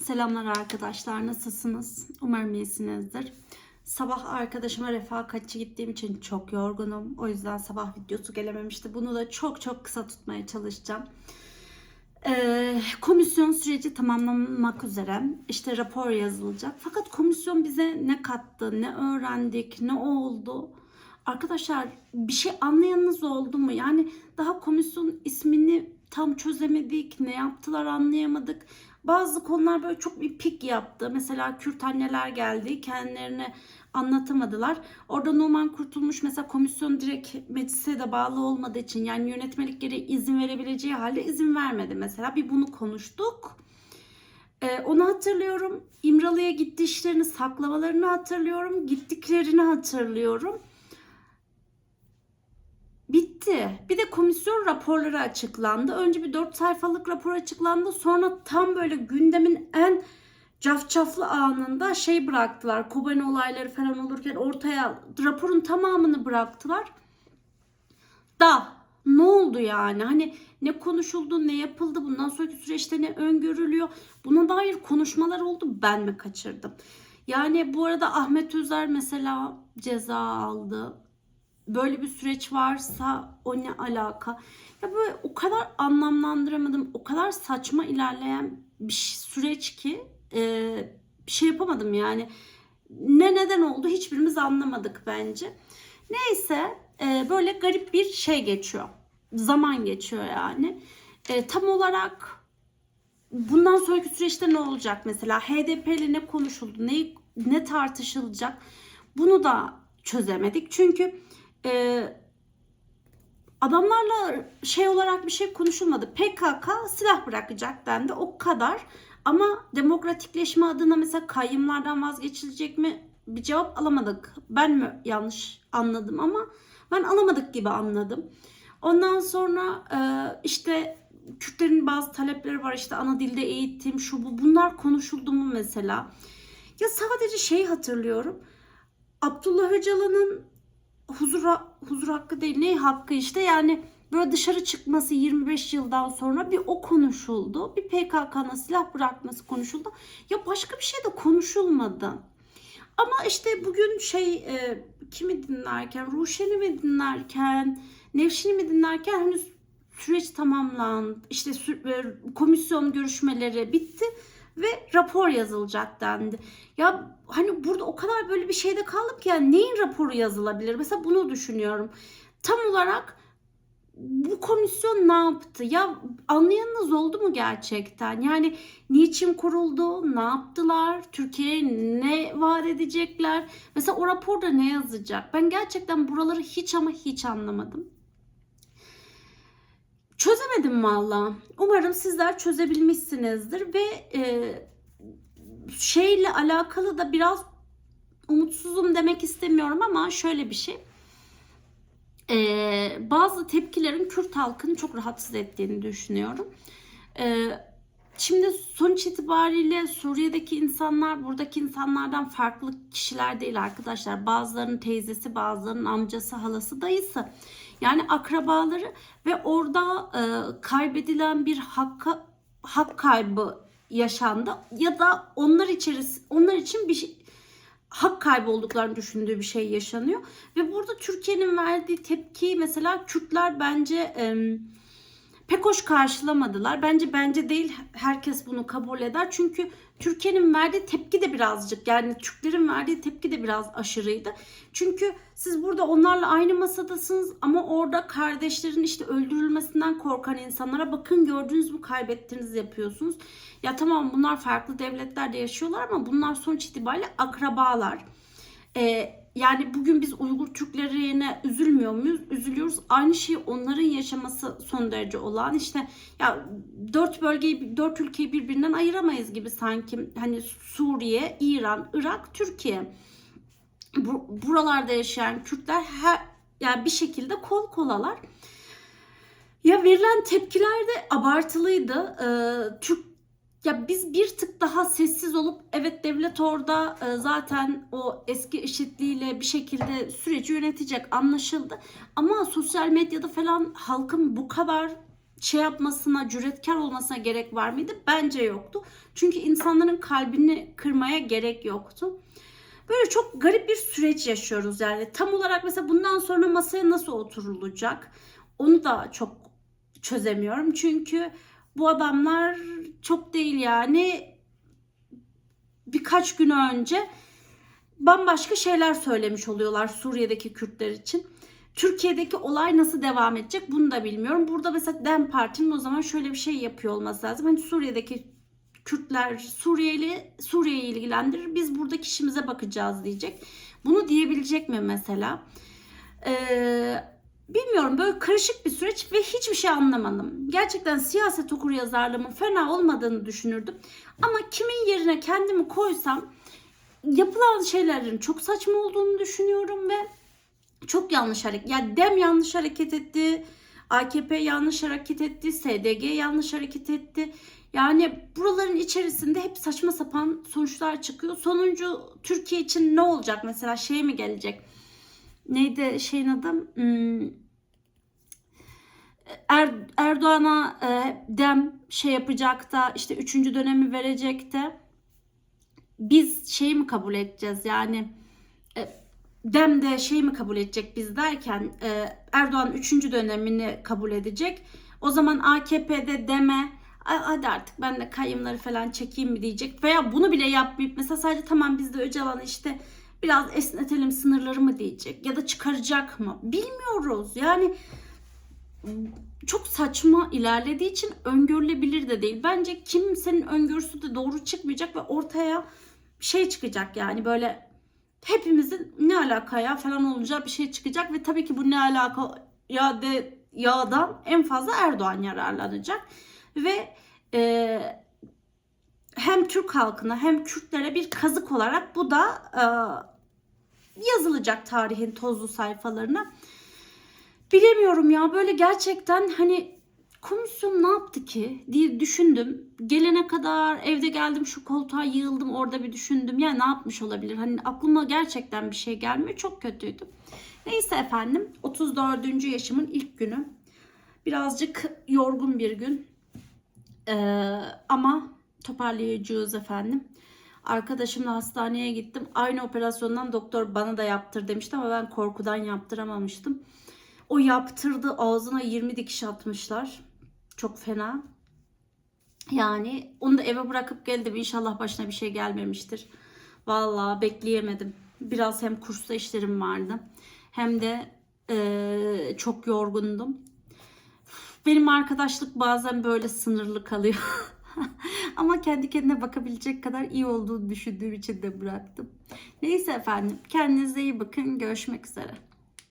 Selamlar arkadaşlar. Nasılsınız? Umarım iyisinizdir. Sabah arkadaşıma refakatçi gittiğim için çok yorgunum. O yüzden sabah videosu gelememişti. Bunu da çok çok kısa tutmaya çalışacağım. Ee, komisyon süreci tamamlanmak üzere. İşte rapor yazılacak. Fakat komisyon bize ne kattı, ne öğrendik, ne oldu? Arkadaşlar bir şey anlayanınız oldu mu? Yani daha komisyon ismini tam çözemedik. Ne yaptılar anlayamadık. Bazı konular böyle çok bir pik yaptı. Mesela Kürt anneler geldi. Kendilerini anlatamadılar. Orada Numan Kurtulmuş mesela komisyon direkt meclise de bağlı olmadığı için yani yönetmelik gereği izin verebileceği halde izin vermedi mesela. Bir bunu konuştuk. Ee, onu hatırlıyorum. İmralı'ya gitti işlerini saklamalarını hatırlıyorum. Gittiklerini hatırlıyorum. Bitti. Bir de komisyon raporları açıklandı. Önce bir 4 sayfalık rapor açıklandı. Sonra tam böyle gündemin en cafcaflı anında şey bıraktılar. Kobani olayları falan olurken ortaya raporun tamamını bıraktılar. Da ne oldu yani? Hani ne konuşuldu, ne yapıldı, bundan sonraki süreçte ne öngörülüyor? Buna dair konuşmalar oldu. Ben mi kaçırdım? Yani bu arada Ahmet Özer mesela ceza aldı böyle bir süreç varsa o ne alaka? Ya böyle o kadar anlamlandıramadım. O kadar saçma ilerleyen bir süreç ki e, bir şey yapamadım yani. Ne neden oldu hiçbirimiz anlamadık bence. Neyse e, böyle garip bir şey geçiyor. Zaman geçiyor yani. E, tam olarak bundan sonraki süreçte ne olacak mesela? HDP ile ne konuşuldu? Ne, ne tartışılacak? Bunu da çözemedik. Çünkü e, adamlarla şey olarak bir şey konuşulmadı. PKK silah bırakacak dendi o kadar. Ama demokratikleşme adına mesela kayyımlardan vazgeçilecek mi bir cevap alamadık. Ben mi yanlış anladım ama ben alamadık gibi anladım. Ondan sonra e, işte Kürtlerin bazı talepleri var işte ana dilde eğitim şu bu bunlar konuşuldu mu mesela. Ya sadece şey hatırlıyorum. Abdullah Öcalan'ın huzur huzur hakkı değil ne hakkı işte yani böyle dışarı çıkması 25 yıldan sonra bir o konuşuldu. Bir PKK'nın silah bırakması konuşuldu. Ya başka bir şey de konuşulmadı. Ama işte bugün şey e, kimi dinlerken Ruşen'i mi dinlerken Nevşin'i mi dinlerken henüz süreç tamamlandı. İşte e, komisyon görüşmeleri bitti ve rapor yazılacak dendi. Ya hani burada o kadar böyle bir şeyde kaldım ki yani neyin raporu yazılabilir? Mesela bunu düşünüyorum. Tam olarak bu komisyon ne yaptı? Ya anlayanınız oldu mu gerçekten? Yani niçin kuruldu? Ne yaptılar? Türkiye'ye ne vaat edecekler? Mesela o raporda ne yazacak? Ben gerçekten buraları hiç ama hiç anlamadım. Çözemedim valla. Umarım sizler çözebilmişsinizdir ve e, şeyle alakalı da biraz umutsuzum demek istemiyorum ama şöyle bir şey. E, bazı tepkilerin Kürt halkını çok rahatsız ettiğini düşünüyorum. E, şimdi sonuç itibariyle Suriye'deki insanlar buradaki insanlardan farklı kişiler değil arkadaşlar. Bazılarının teyzesi, bazılarının amcası, halası, dayısı. Yani akrabaları ve orada e, kaybedilen bir hakka, hak kaybı yaşandı ya da onlar içerisi onlar için bir şey, hak kaybı olduklarını düşündüğü bir şey yaşanıyor ve burada Türkiye'nin verdiği tepki mesela Kürtler bence e, pek hoş karşılamadılar. Bence bence değil herkes bunu kabul eder. Çünkü Türkiye'nin verdiği tepki de birazcık yani Türklerin verdiği tepki de biraz aşırıydı. Çünkü siz burada onlarla aynı masadasınız ama orada kardeşlerin işte öldürülmesinden korkan insanlara bakın gördüğünüz bu kaybettiğinizi yapıyorsunuz. Ya tamam bunlar farklı devletlerde yaşıyorlar ama bunlar sonuç itibariyle akrabalar. Ee, yani bugün biz Uygur Türklerine üzülmüyor muyuz? Üzülüyoruz. Aynı şeyi onların yaşaması son derece olan işte ya dört bölgeyi dört ülkeyi birbirinden ayıramayız gibi sanki hani Suriye, İran, Irak, Türkiye. Bu, buralarda yaşayan Kürtler her yani bir şekilde kol kolalar. Ya verilen tepkiler de abartılıydı. Ee, Türk ya biz bir tık daha sessiz olup evet devlet orada e, zaten o eski eşitliğiyle bir şekilde süreci yönetecek anlaşıldı. Ama sosyal medyada falan halkın bu kadar şey yapmasına, cüretkar olmasına gerek var mıydı? Bence yoktu. Çünkü insanların kalbini kırmaya gerek yoktu. Böyle çok garip bir süreç yaşıyoruz yani. Tam olarak mesela bundan sonra masaya nasıl oturulacak? Onu da çok çözemiyorum. Çünkü bu adamlar çok değil yani birkaç gün önce bambaşka şeyler söylemiş oluyorlar Suriye'deki Kürtler için. Türkiye'deki olay nasıl devam edecek bunu da bilmiyorum. Burada mesela DEM Parti'nin o zaman şöyle bir şey yapıyor olması lazım. Hani Suriye'deki Kürtler Suriyeli Suriye'yi ilgilendirir. Biz buradaki işimize bakacağız diyecek. Bunu diyebilecek mi mesela? Ee, bilmiyorum böyle karışık bir süreç ve hiçbir şey anlamadım. Gerçekten siyaset okur yazarlığımın fena olmadığını düşünürdüm. Ama kimin yerine kendimi koysam yapılan şeylerin çok saçma olduğunu düşünüyorum ve çok yanlış hareket. Ya DEM yanlış hareket etti. AKP yanlış hareket etti. SDG yanlış hareket etti. Yani buraların içerisinde hep saçma sapan sonuçlar çıkıyor. Sonuncu Türkiye için ne olacak? Mesela şey mi gelecek? Neydi şeyin adı? Hmm. Er, Erdoğan'a e, dem şey yapacak da işte üçüncü dönemi verecek de biz şey mi kabul edeceğiz yani e, dem de şey mi kabul edecek biz derken e, Erdoğan üçüncü dönemini kabul edecek. O zaman AKP'de deme "Ay, hadi artık ben de kayımları falan çekeyim mi diyecek veya bunu bile yapmayıp mesela sadece tamam biz de Öcalan'ı işte biraz esnetelim sınırları mı diyecek ya da çıkaracak mı? Bilmiyoruz. Yani çok saçma ilerlediği için öngörülebilir de değil. Bence kimsenin öngörüsü de doğru çıkmayacak ve ortaya şey çıkacak yani böyle hepimizin ne alaka ya falan olacağı bir şey çıkacak ve tabii ki bu ne alaka ya de yağdan en fazla Erdoğan yararlanacak. Ve e, hem Türk halkına hem Kürtlere bir kazık olarak bu da e, yazılacak tarihin tozlu sayfalarına. Bilemiyorum ya böyle gerçekten hani komisyon ne yaptı ki diye düşündüm. Gelene kadar evde geldim şu koltuğa yığıldım orada bir düşündüm. Ya ne yapmış olabilir? Hani aklıma gerçekten bir şey gelmiyor. Çok kötüydü. Neyse efendim 34. yaşımın ilk günü. Birazcık yorgun bir gün. Ee, ama toparlayacağız efendim. Arkadaşımla hastaneye gittim. Aynı operasyondan doktor bana da yaptır demişti ama ben korkudan yaptıramamıştım. O yaptırdı ağzına 20 dikiş atmışlar. Çok fena. Yani onu da eve bırakıp geldim. İnşallah başına bir şey gelmemiştir. Vallahi bekleyemedim. Biraz hem kursta işlerim vardı. Hem de eee, çok yorgundum. Benim arkadaşlık bazen böyle sınırlı kalıyor. Ama kendi kendine bakabilecek kadar iyi olduğunu düşündüğüm için de bıraktım. Neyse efendim kendinize iyi bakın. Görüşmek üzere.